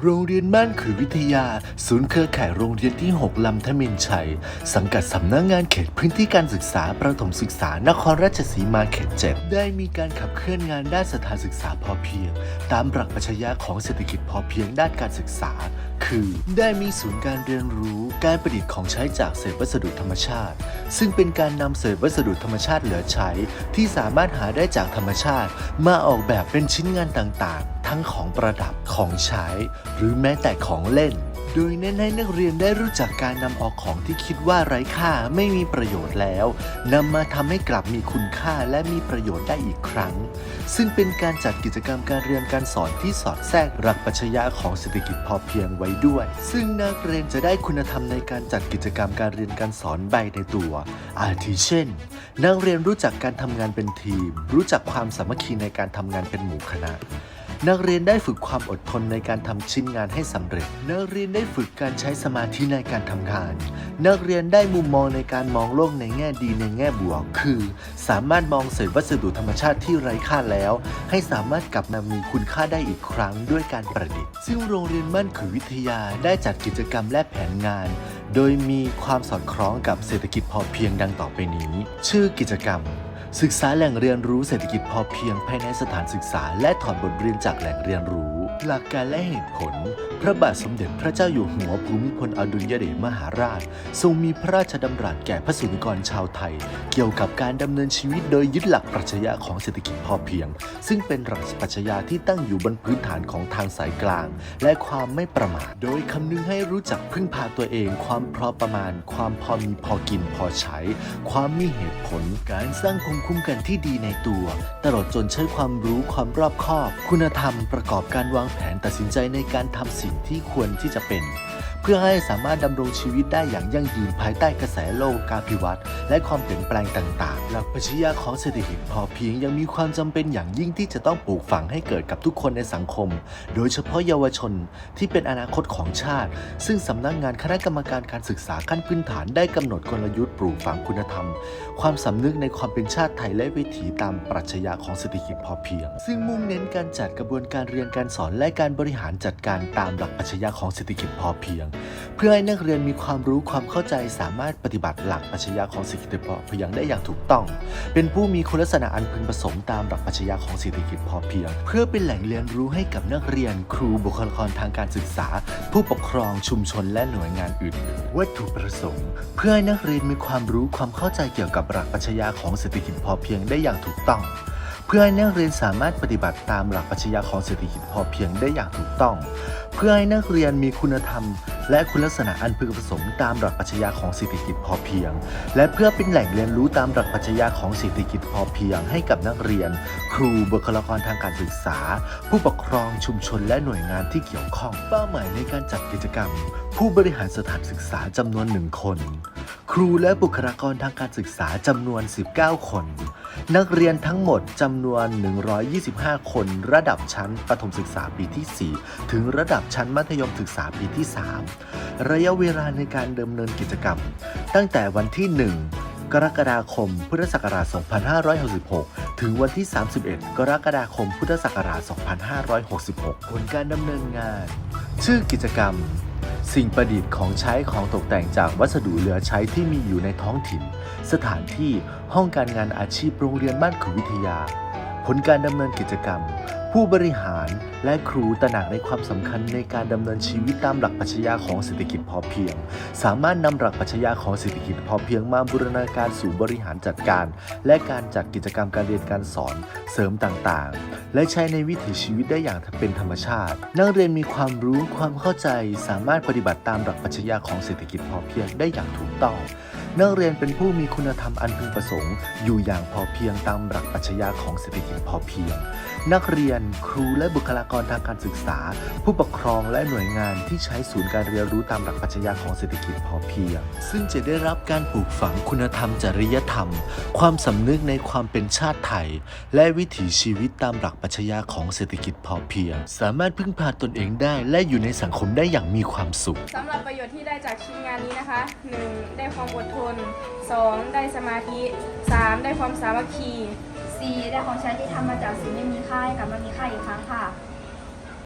โรงเรียนบ้านขือวิทยา ศูนย์เครือข่ายโรงเรียนที่ 6 ลำทมินชัย สังกัดสำนักงงานเขตพื้นที่การศึกษา ประถมศึกษานครราชสีมาเขตเจ็ดได้มีการขับเคลื่อนงานด้านสถานศึกษาพอเพียง ตามหลักปรัชญาของเศรษฐกิจพอเพียงด้านการศึกษา คือได้มีศูนย์การเรียนรู้การประดิษฐ์ของใช้จากเศษวัสดุธรรมชาติ ซึ่งเป็นการนำเศษวัสดุธรรมชาติเหลือใช้ ที่สามารถหาได้จากธรรมชาติ มาออกแบบเป็นชิ้นงานต่างๆ ทั้งของประดับของใช้ หรือแม้แต่ของเล่น โดยเน้นให้นักเรียนได้รู้จักการนำออกของที่คิดว่าไร้ค่าไม่มีประโยชน์แล้วนำมาทำให้กลับมีคุณค่าและมีประโยชน์ได้อีกครั้ง ซึ่งเป็นการจัดกิจกรรมการเรียนการสอนที่สอดแทรกหลักปรัชญาของเศรษฐกิจพอเพียงไว้ด้วย ซึ่งนักเรียนจะได้คุณธรรมในการจัดกิจกรรมการเรียนการสอนใบในตัว อาทิเช่น นักเรียนรู้จักการทำงานเป็นทีม รู้จักความสามัคคีในการทำงานเป็นหมู่คณะ นักเรียนได้ฝึกความอดทนในการทำชิ้นงานให้สำเร็จ นักเรียนได้ฝึกการใช้สมาธิในการทำงาน นักเรียนได้มุมมองในการมองโลกในแง่ดีในแง่บวก คือ สามารถมองเศษวัสดุธรรมชาติที่ไร้ค่าแล้ว ให้สามารถกลับมามีคุณค่าได้อีกครั้งด้วยการประดิษฐ์ ซึ่งโรงเรียนมั่นขือวิทยาได้จัดกิจกรรมและแผนงาน โดยมีความสอดคล้องกับเศรษฐกิจพอเพียงดังต่อไปนี้ ชื่อกิจกรรม ศึกษาแหล่งเรียนรู้เศรษฐกิจพอเพียงภายในสถานศึกษา และถอดบทเรียนจากแหล่งเรียนรู้ หลักการและเหตุผล พระบาทสมเด็จพระเจ้าอยู่หัวภูมิพลอดุลยเดชมหาราช ทรงมีพระราชดำรัสแก่พระสุนิกรชาวไทย เกี่ยวกับการดำเนินชีวิตโดยยึดหลักปรัชญาของเศรษฐกิจพอเพียง ซึ่งเป็นหลักปรัชญาที่ตั้งอยู่บนพื้นฐานของทางสายกลาง และความไม่ประมาท โดยคำนึงให้รู้จักพึ่งพาตัวเอง ความพอประมาณ ความพอมีพอกินพอใช้ ความมีเหตุผล การสร้างภูมิคุ้มกันที่ดีในตัว ตลอดจนใช้ความรู้ความรอบคอบ คุณธรรมประกอบการวางางแผนตัดสินใจในการทำสิ่งที่ควรที่จะเป็น เพื่อให้สามารถดำรงชีวิตได้อย่างยั่งยืนภายใต้กระแสโลกการพิวัตรและความเปลี่ยนแปลงต่างๆ หลักปรัชญาของเศรษฐกิจพอเพียงยังมีความจำเป็นอย่างยิ่งที่จะต้องปลูกฝังให้เกิดกับทุกคนในสังคม โดยเฉพาะเยาวชนที่เป็นอนาคตของชาติ ซึ่งสำนักงานคณะกรรมการการศึกษาขั้นพื้นฐานได้กำหนดกลยุทธ์ปลูกฝังคุณธรรม ความสำนึกในความเป็นชาติไทยและวิถีตามปรัชญาของเศรษฐกิจพอเพียง ซึ่งมุ่งเน้นการจัดกระบวนการเรียนการสอนและการบริหารจัดการตามหลักปัชญาของเศรษฐกิจพอเพียง เพื่อให้นักเรียนมีความรู้ความเข้าใจสามารถปฏิบัติหลักปัชญาของเศรษฐกิจพอเพียงได้อย่างถูกต้อง เป็นผู้มีคุณลักษณะอันพึงประสงค์ตามหลักปัชญาของเศรษฐกิจพอเพียง เพื่อเป็นแหล่งเรียนรู้ให้กับนักเรียน ครูบุคลากรทางการศึกษา ผู้ปกครองชุมชนและหน่วยงานอื่นๆวัตถุประสงค์ เพื่อให้นักเรียนมีความรู้ความเข้าใจเกี่ยวกับหลักปัชญาของเศรษฐกิจพอเพียงได้อย่างถูกต้อง พื่อให้นักเรียนสามารถปฏิบัติตามหลักปรัชญาของเศรษฐกิจพอเพียงได้อย่างถูกต้อง เพื่อให้นักเรียนมีคุณธรรม และคุณลักษณะอันพึงประสงค์ตามหลักปรัชญาของเศรษฐกิจพอเพียง และเพื่อเป็นแหล่งเรียนรู้ตามหลักปรัชญาของเศรษฐกิจพอเพียง ให้กับนักเรียน ครูบุคลากรทางการศึกษา ผู้ปกครองชุมชนและหน่วยงานที่เกี่ยวข้อง เป้าหมายในการจัดกิจกรรม ผู้บริหารสถานศึกษาจำนวนหนึ่งคน ครูและบุคลากรทางการศึกษาจำนวน 19 คน นักเรียนทั้งหมดจำนวน 125 คนระดับชั้นประถมศึกษาปีที่ 4 ถึงระดับชั้นมัธยมศึกษาปีที่ 3 ระยะเวลาในการดำเนินกิจกรรม ตั้งแต่วันที่ 1กรกฎาคม พุทธศักราช 2566 ถึงวันที่ 31 กรกฎาคม พุทธศักราช 2566 ผลการดำเนินงาน ชื่อกิจกรรม สิ่งประดิษฐ์ของใช้ของตกแต่งจากวัสดุเหลือใช้ที่มีอยู่ในท้องถิ่น สถานที่ห้องการงานอาชีพโรงเรียนบ้านขุวิทยา ผลการดำเนินกิจกรรม ผู้บริหารและครูตระหนักในความสำคัญในการดำเนินชีวิตตามหลักปรัชญาของเศรษฐกิจพอเพียง สามารถนำหลักปรัชญาของเศรษฐกิจพอเพียงมาบูรณาการสู่บริหารจัดการ และการจัดกิจกรรมการเรียนการสอนเสริมต่างๆ และใช้ในวิถีชีวิตได้อย่างเป็นธรรมชาติ นักเรียนมีความรู้ความเข้าใจสามารถปฏิบัติตามหลักปรัชญาของเศรษฐกิจพอเพียงได้อย่างถูกต้อง นักเรียนเป็นผู้มีคุณธรรมอันพึงประสงค์ อยู่อย่างพอเพียงตามหลักปรัชญาของเศรษฐกิจพอเพียง นักเรียนครูและบุคลากรทางการศึกษา ผู้ปกครองและหน่วยงานที่ใช้ศูนย์การเรียนรู้ตามหลักปรัชญาของเศรษฐกิจพอเพียง ซึ่งจะได้รับการปลูกฝังคุณธรรมจริยธรรม ความสำนึกในความเป็นชาติไทย และวิถีชีวิตตามหลักปรัชญาของเศรษฐกิจพอเพียง สามารถพึ่งพาตนเองได้และอยู่ในสังคมได้อย่างมีความสุขสำหรับประโยชน์ที่ได้จากชิ้นงานนี้นะคะ 1. ได้ความอดทน 2. ได้สมาธิ 3. ได้ความสามัคคี 4 ได้ของใช้ที่ทำมาจากสิ่งไม่มีค่าให้กลับมามีค่าอีกครั้งค่ะ